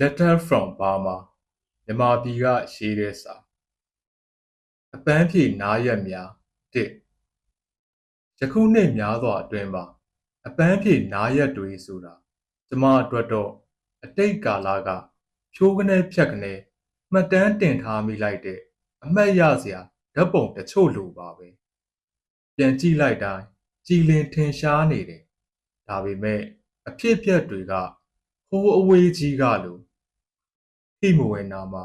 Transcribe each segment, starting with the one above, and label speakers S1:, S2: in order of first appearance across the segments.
S1: Letter from Burma မြန်မာပြည်ကရေးတဲ့စာအပန်းဖြေနားရက်များ၁ယခုနှစ်များစွာအတွင်းမှာအပန်းဖြေနားရက်တွေဆိုတာကျမအတွက်တော့အတိတ်ကာလကဖြိုးကနေဖြတ်ကနေမှတ်တမ်းတင်ထားမိလိုက်တဲ့အမှတ်ရစရာဓာတ်ပုံတချို့လိုပါပဲပြန်ကြည့်လိုက်တိုင်းကြည်လင်ထင်ရှားနေတယ်ဒါပေမဲ့အဖြစ်အပျက်တွေက ဟိုးအဝေးကြီးကလိုဟိမဝေနာမှာ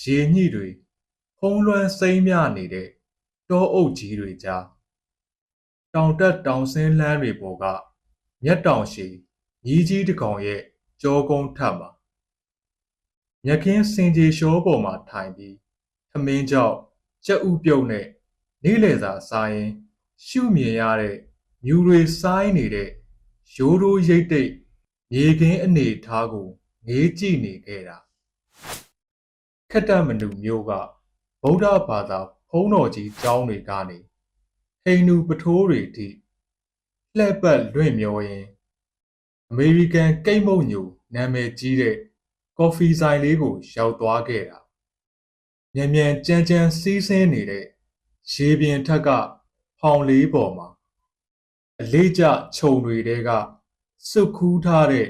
S1: ရေညှိတွေဖုံးလွှမ်းစိမ့်မြနေတဲ့တောအုပ်ကြီးတွေကြားတောင်တက်တောင်ဆင်းလမ်းတွေပေါ်ကမျက်တောင်ရှိညီးကြီးတစ်ကောင်ရဲ့ကြောကုန်းထပ်မှာမြက်ခင်းစင်ကြီးလျှောပေါ်မှာထိုင်ပြီးထမင်းကြောက်ကြက်ဥပြုတ်နဲ့နေ့လယ်စာစားရင် ရှုမြင်ရတဲ့မြူတွေစိုင်းနေတဲ့ရိုးရိုးရိတ်တိတ် မြေခင်းအနေထားကိုငေးကြည့်နေခဲ့တာခက်တမနုမျိုးကဗုဒ္ဓဘာသာဘုန်းတော်ကြီးကျောင်းတွေကနေဟိန္ဒူပထိုးတွေအထိလှည့်ပတ်လွင့်မျောရင်အမေရိကန်ကိတ်မုတ်ညိုနာမည်ကြီးတဲ့ကော်ဖီဆိုင်လေးကို ရောက်သွားခဲ့တာမြန်မြန်ကြမ်းကြမ်းစီးဆင်းနေတဲ့ရေပြင်ထက်ကဖောင်လေးပေါ်မှာအလေးကျခြုံတွေတဲက စွတ်ခူးထားတဲ့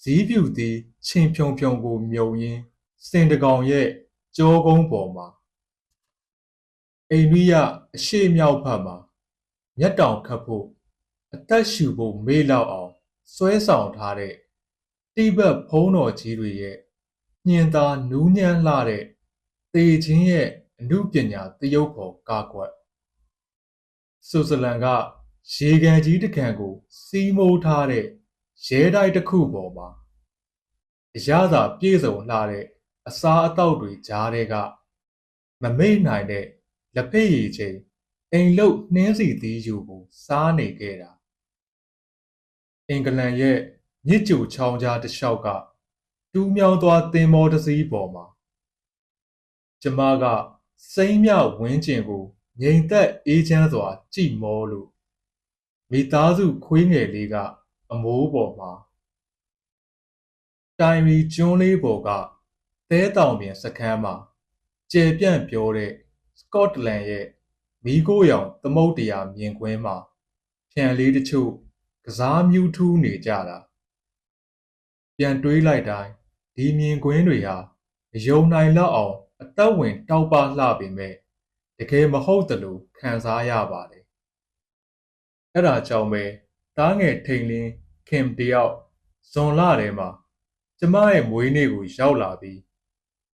S1: ဇီးပြူသည်ချင်းဖြုံဖြုံကိုမြုံရင်းစင်တကောင်ရဲ့ကြောကုန်းပေါ်မှာအိန္ဒိယအရှိမြောက်ဘက်မှာမျက်တောင်ခတ်ဖို့အသက်ရှူဖို့မေ့လောက်အောင်ဆွဲဆောင်ထားတဲ့တိဘက်ဖုံးတော်ကြီးတွေရဲ့ညင်သာနူးညံ့လှတဲ့သေခြင်းရဲ့အမှုပညာတရုပ်ဖို့ကာကွက်ဆွစ်ဇာလန်ကရေကန်ကြီးတစ်ကန်ကိုစီးမိုးထားတဲ့ ရဲတိုက်တစ်ခုပေါ်မှာအရသာပြည့်စုံလှတဲ့အစားအသောက်တွေကြားထဲကမမိတ်နိုင်တဲ့လက်ဖက်ရည်ချိန်အိမ်လုတ်နှင်းစီသီးယူကိုစားနေခဲ့တာအင်္ဂလန်ရဲ့မြစ်ကြိုချောင်းကြားတစ်လျှောက်ကတူးမြောင်းသွားသင်္ဘောတစ်စီးပေါ်မှာကျမကစိမ့်မြဝင်းကျင်ကိုငြိမ်သက်အေးချမ်းစွာကြည်မောလို့မိသားစုခွေးငယ်လေးက အမိုးပေါ်မှာတိုင်မီကျွန်းလေးပေါ်ကသဲတောင်ပြင်စခန်းမှာကျယ်ပြန့်ပြောတဲ့စကော့တလန်ရဲ့မီးခိုးရောင်သမုတ်တရားမြင်ကွင်းမှာဖြန်လေးတချို့ကစားမြူးထူးနေကြတာပြန်တွေးလိုက်တိုင်းဒီမြင်ကွင်းတွေဟာမယုံနိုင်လောက်အောင်အသက်ဝင် တောက်ပလှပေမဲ့တကယ်မဟုတ်တယ်လို့ခံစားရပါတယ်အဲ့ဒါကြောင့်ပဲတားငယ်ထိန်လင်း ခင်တယောက်ဇွန်လထဲမှာကျမရဲ့မွေးနေ့ကိုရောက်လာပြီး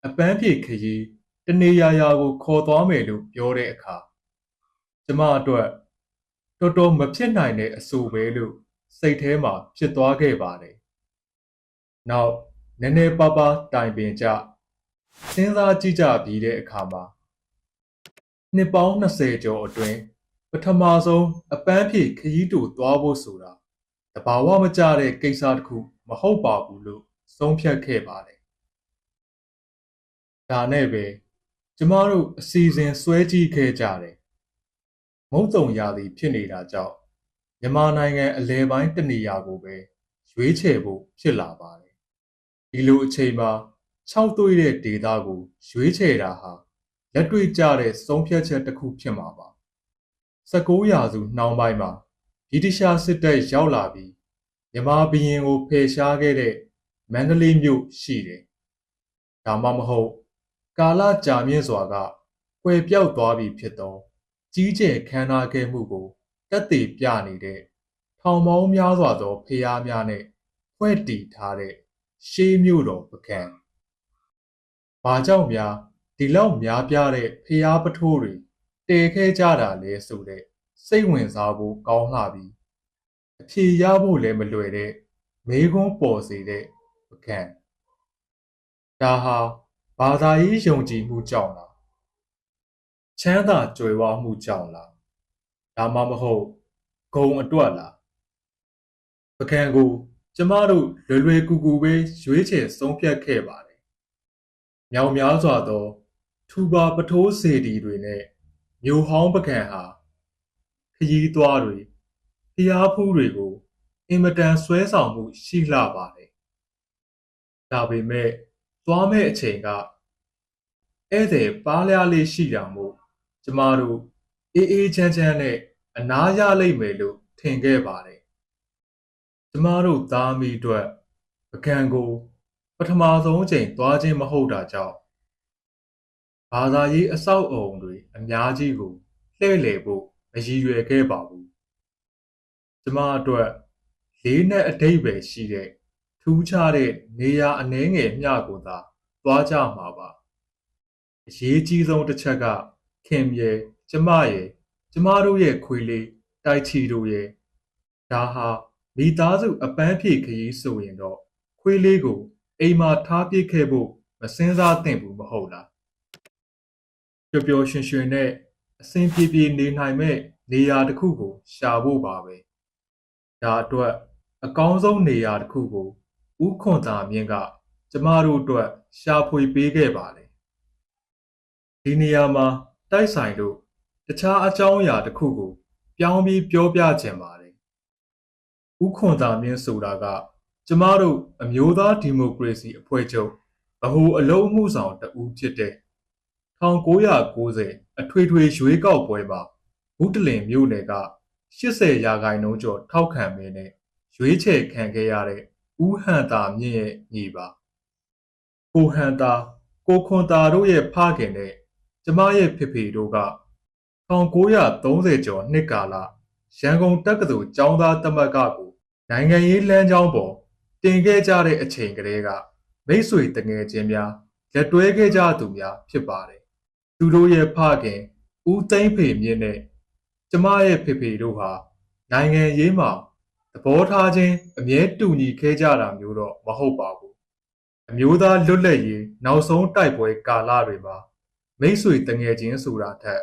S1: အပန်းဖြေခရီးတနေရာရာကိုခေါ်သွားမယ်လို့ပြောတဲ့အခါကျမအတွက်တော်တော်မဖြစ်နိုင်တဲ့အဆိုပဲလို့စိတ်ထဲမှာဖြစ်သွားခဲ့ပါတယ်။နောက်နည်းနည်းပါးပါးတိုင်ပင်ကြစဉ်းစားကြည့်ကြပြီးတဲ့အခါမှာနှစ်ပေါင်း20ကျော်အတွင်းပထမဆုံးအပန်းဖြေခရီးတူသွားဖို့ဆိုတာ တဘာဝမကျတဲ့ကိစ္စတစ်ခုမဟုတ်ပါဘူးလို့ဆုံးဖြတ်ခဲ့ပါတယ်။ဒါနဲ့ပဲကျမတို့အစီအစဉ်ဆွဲကြည့်ခဲ့ကြတယ်။မုတ်တုံရာသီဖြစ်နေတာကြောင့်မြန်မာနိုင်ငံအလဲပိုင်းတနေရာကိုပဲရွေးချယ်ဖို့ဖြစ်လာပါတယ်။ဒီလိုအချိန်မှာ၆သွေးတဲ့ဒေတာကိုရွေးချယ်တာဟာလက်တွေ့ကျတဲ့ဆုံးဖြတ်ချက်တစ်ခုဖြစ်မှာပါ။19ရာစုနှောင်းပိုင်းမှာ ဗြိတိရှားစစ်တပ်ရောက်လာပြီးမြန်မာဘီရင်ကိုဖယ်ရှားခဲ့တဲ့မန္တလေးမြို့ရှိတယ်။ဒါမှမဟုတ်ကာလကြာမြင့်စွာကကွယ်ပြောက်သွားပြီဖြစ်သောကြီးကျယ်ခမ်းနားခဲ့မှုကိုတက်သေးပြနေတဲ့ထောင်ပေါင်းများစွာသောဖျားများနဲ့ဖွဲ့တည်ထားတဲ့ရှေးမြို့တော်ပကံ။ဘာကြောင့်များဒီလောက်များပြားတဲ့ဖျားပထိုးတွေတည်ခဲကြတာလဲဆိုတဲ့ စိတ်ဝင်စားဖို့ကောင်းလှပြီးအဖြေရဖို့လည်းမလွယ်တဲ့မေးခွန်းပေါ်စေတဲ့ပကံ။ဒါဟာဘာသာရေးယုံကြည်မှုကြောင့်လားချမ်းသာကြွယ်ဝမှုကြောင့်လားဒါမှမဟုတ်ဂုံအတွက်လားပကံကိုကျမတို့လွယ်လွယ်ကူကူပဲရွေးချယ်ဆုံးဖြတ်ခဲ့ပါတယ်။မြောင်များစွာသော ထူပါပထိုးစေတီတွေနဲ့မြို့ဟောင်းပကံဟာ ခရီးသွားတွေဖျားဖူးတွေကိုအင်မတန်ဆွဲဆောင်မှုရှိလှပါတယ်ဒါပေမဲ့သွားမဲ့အချိန်ကဧည့်သည်ပါးလျားလေးရှိတာမို့ကျမတို့အေးအေးချမ်းချမ်းနဲ့အနားရလိမ့်မယ်လို့ထင်ခဲ့ပါတယ်ကျမတို့သားမိအတွက်ပကံကို ပထမဆုံးအချိန်သွားခြင်းမဟုတ်တာကြောင့်ဘာသာရေးအဆောက်အအုံတွေအများကြီးကိုလှည့်လည်ဖို့ မရည်ရွယ်ခဲ့ပါဘူးကျမအတွက်လေးနက်အတိတ်ပဲရှိတဲ့ထူးခြားတဲ့နေရာအနှဲငယ်မျှကိုသာသွားကြမှာပါအရေးကြီးဆုံးတစ်ချက်ကခင်ရဲ့ကျမရဲ့ကျမတို့ရဲ့ခွေလေးတိုက်ချီတို့ရဲ့ဒါဟာမိသားစုအပန်းဖြေခရီးဆိုရင်တော့ခွေးလေးကိုအိမ်မှာထားပစ်ခဲ့ဖို့မစင်စားသင့်ဘူးမဟုတ်လားပျော်ပျော်ရွှင်ရွှင်နဲ့ အဆင်ပြေပြေနေနိုင်မဲ့နေရာတစ်ခုကို ရှာဖို့ပါပဲဒါအတွက်အကောင်းဆုံးနေရာတစ်ခုကိုဥခွန်သာမြင့်က ကျမတို့အတွက်ရှာဖွေပေးခဲ့ပါတယ်ဒီနေရာမှာတိုက်ဆိုင်လို့တခြားအကြောင်းအရာတစ်ခုကို ပြောင်းပြီးပြောပြခြင်းပါတယ်ဥခွန်သာမြင့်ဆိုတာက ကျမတို့အမျိုးသားဒီမိုကရေစီအဖွဲ့ချုပ်ဗဟိုအလုံးမှုဆောင်တဦးဖြစ်တဲ့ 1990အထွေထွေရွေးကောက်ပွဲမှာဘုတလင်မြို့နယ်က80ရာခိုင်နှုန်းကျော်ထောက်ခံမင်းနဲ့ရွေးချယ်ခံခဲ့ရတဲ့ဦးဟန်တာမြင့်ရဲ့ညီပါကိုဟန်တာကိုခွန်တာတို့ရဲ့ဖခင်နဲ့ကျမရဲ့ဖေဖေတို့က1930ကျော်နှစ်ကာလရန်ကုန်တက္ကသိုလ်ကျောင်းသားသမဂ္ဂကိုနိုင်ငံရေးလမ်းကြောင်းပေါ်တင်ခဲ့ကြတဲ့အချိန်ကလေးကမိတ်ဆွေတငယ်ချင်းများလက်တွဲခဲ့ကြသူများဖြစ်ပါတယ်။ သူတို့ရဲ့ဖခင်ဦးသိန်းဖေမြင့်နဲ့ကျမရဲ့ဖေဖေတို့ဟာနိုင်ငံရေးမှာသဘောထားချင်းအမြဲတူညီခဲ့ကြတာမျိုးတော့မဟုတ်ပါဘူး။အမျိုးသားလွတ်လပ်ရေးနောက်ဆုံးတိုက်ပွဲကာလတွေမှာမိတ်ဆွေတငယ်ချင်းဆိုတာထက်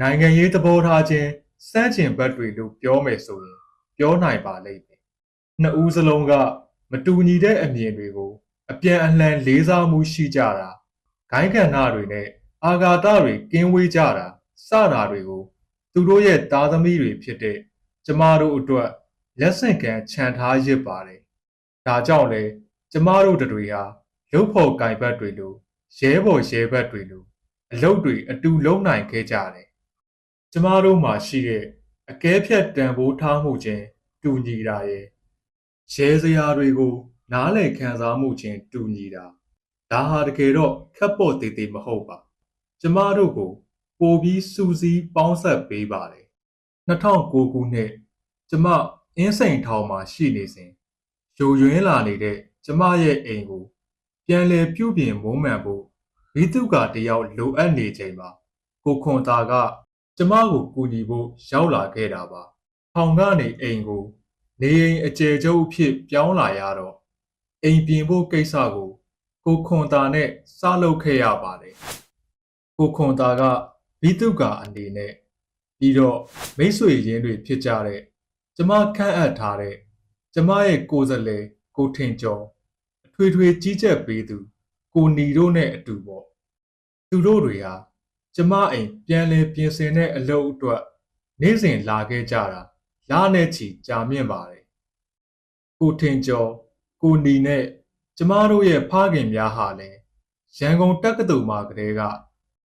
S1: နိုင်ငံရေးသဘောထားချင်းစမ်းကျင်ဘက်တွေလို့ပြောမယ်ဆိုရင်ပြောနိုင်ပါလိမ့်မယ်။နှစ်ဦးစလုံးကမတူညီတဲ့အမြင်တွေကို အပြန်အလှန်လေးစားမှုရှိကြတာဂိုင်းကဏ္ဍတွေနဲ့ အာဃာတတွေကင်းဝေးကြတာစတာတွေကိုသူတို့ရဲ့သားသမီးတွေဖြစ်တဲ့ကျမတို့အတွက်လက်ဆင့်ကမ်းခြံထားရစ်ပါတယ်။ဒါကြောင့်လေကျမတို့တွေဟာရုပ်ဖို့ကင်ဘတ်တွေလိုရဲဘော်ရဲဘတ်တွေလိုအလုပ်တွေအတူလုံးနိုင်ခဲ့ကြတယ်ကျမတို့မှာရှိတဲ့အကဲဖြတ်တန်ဖိုးထားမှုချင်းတူညီတာရဲ့ရဲစရာတွေကို နားလည်ခံစားမှုချင်းတူညီတာဒါဟာတကယ်တော့ခက်ဖို့တည်တည်မဟုတ်ပါ ကျမတို့ကို ပိုပြီးစူးစီးပေါင်းဆက်ပေးပါတယ်2009ခုနှစ်ကျမအင်းစိန်ထောင်မှာရှိနေစဉ်ယိုယွင်းလာနေတဲ့ကျမရဲ့အိမ်ကိုပြန်လည်ပြုပြင်မုံမှန်ဖို့ဘီတုကတယောက်လိုအပ်နေချိန်မှာကိုခွန်တာကကျမကိုကူညီဖို့ရောက်လာခဲ့တာပါ။ထောင်ကနေအိမ်ကို နေအိမ်အကျယ်ကျုပ်အဖြစ်ပြောင်းလာရတော့အိမ်ပြင်ဖို့ကိစ္စကိုကိုခွန်တာနဲ့စလုပ်ခဲ့ရပါတယ်။ ကိုခွန်တာကဘီတုကအနေနဲ့ပြီးတော့မိတ်ဆွေရင်းတွေဖြစ်ကြတဲ့ကျမခန့်အပ်ထားတဲ့ကျမရဲ့ကိုယ်စားလှယ်ကိုထင်ကျော်အထွေထွေကြီးကြပ်ပေးသူကိုနီတို့နဲ့အတူပေါ့သူတို့တွေဟာကျမအိမ်ပြန်လည်ပြင်ဆင်တဲ့အလုပ်အတွက်နေ့စဉ်လာခဲ့ကြတာလနဲ့ချီကြာမြင့်ပါတယ်ကိုထင်ကျော်ကိုနီနဲ့ကျမတို့ရဲ့ဖခင်များဟာလည်းရန်ကုန်တက္ကသိုလ်မှာကတည်းက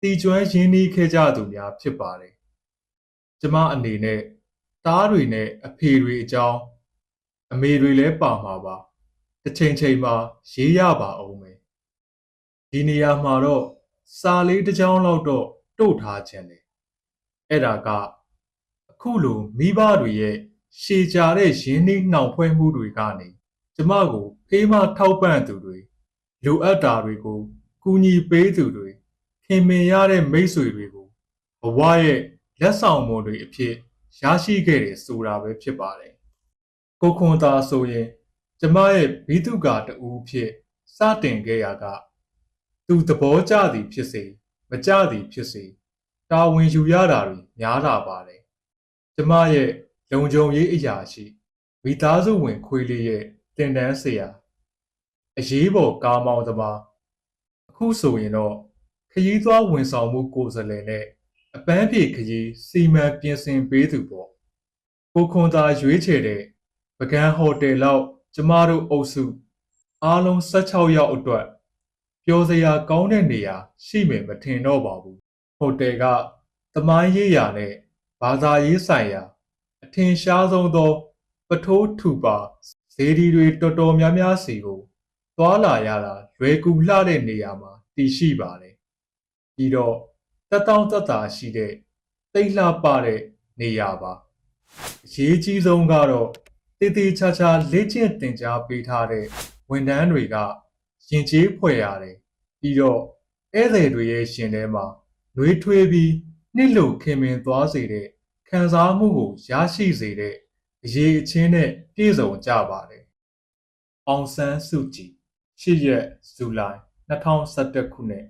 S1: တီကျွမ်းရင်းနှီးခဲ့ကြသူများဖြစ်ပါတယ်ကျမအနေနဲ့တားတွေနဲ့အဖေတွေအကြောင်းအမေတွေလည်းပါမှာပါတစ်ချိန်ချိန်မှာရေးရပါအောင်မယ်ဒီနေရာမှာတော့စာလေးတစ်ကြောင်းလောက်တော့တို့ထားခြင်းတယ်အဲ့ဒါကအခုလိုမိဘတွေရဲ့ရှည်ကြတဲ့ရင်းနှီးနှောင်ဖွဲ့မှုတွေကနေကျမကိုဖေးမထောက်ပံ့သူတွေလိုအပ်တာတွေကိုကူညီပေးသူတွေ ခင်မင်ရတဲ့မိတ်ဆွေတွေကိုဘဝရဲ့လက်ဆောင်မွန်တွေအဖြစ်ရရှိခဲ့တယ်ဆိုတာပဲဖြစ်ပါတယ်ကိုခွန်သာဆိုရင်ကျမရဲ့ဘိတုကာတူဖြစ်စတင်ခဲ့ရာကသူသဘောကျသည်ဖြစ်စေမကျသည်ဖြစ်စေတာဝန်ယူရတာတွေများလာပါတယ်ကျမရဲ့လုံခြုံရေးအရာရှိမိသားစုဝင်ခွေးလေးရဲ့တင်တန်းဆရာအရေးပေါ်ကားမောင်းသမားအခုဆိုရင်တော့ ခရီးသွားဝန်ဆောင်မှုကိုယ်စားလှယ်နဲ့အပန်းဖြေခရီးစီမံပြင်ဆင်ပေးသူပေါ့ကိုခွန်သာရွေးချယ်တဲ့ပကံဟိုတယ်လောက်ကျမတို့အုပ်စုအားလုံး16ယောက်အတွက်ပျော်စရာကောင်းတဲ့နေရာရှိမယ်မထင်တော့ပါဘူးဟိုတယ်ကသမိုင်းရေးရာနဲ့ဘာသာရေးဆိုင်ရာ အထင်ရှားဆုံးသော ပထိုးထူပါဇေဒီတွေတော်တော်များများစီကိုသွားလာရတာလွယ်ကူလှတဲ့နေရာမှာတည်ရှိပါတယ် ပြီးတော့တက်တောင့်တက်တာရှိတဲ့တိတ်လှပတဲ့နေရာပါအရေးကြီးဆုံးကတော့တည်တည်ချာချာလေ့ကျင့်သင်ကြားပေးထားတဲ့ဝန်ထမ်းတွေကရင်ကျေးဖွဲ့ရတယ်ပြီးတော့ဧည့်သည်တွေရဲ့ရှင်ထဲမှာနှွေးထွေးပြီးနှစ်လို့ခင်မင်သွားစေတဲ့ခံစားမှုကိုရရှိစေတဲ့အရေးအချင်းနဲ့ပြည့်စုံကြပါတယ်။အောင်ဆန်းစုကြည်၈ရက်ဇူလိုင်2021ခုနှစ်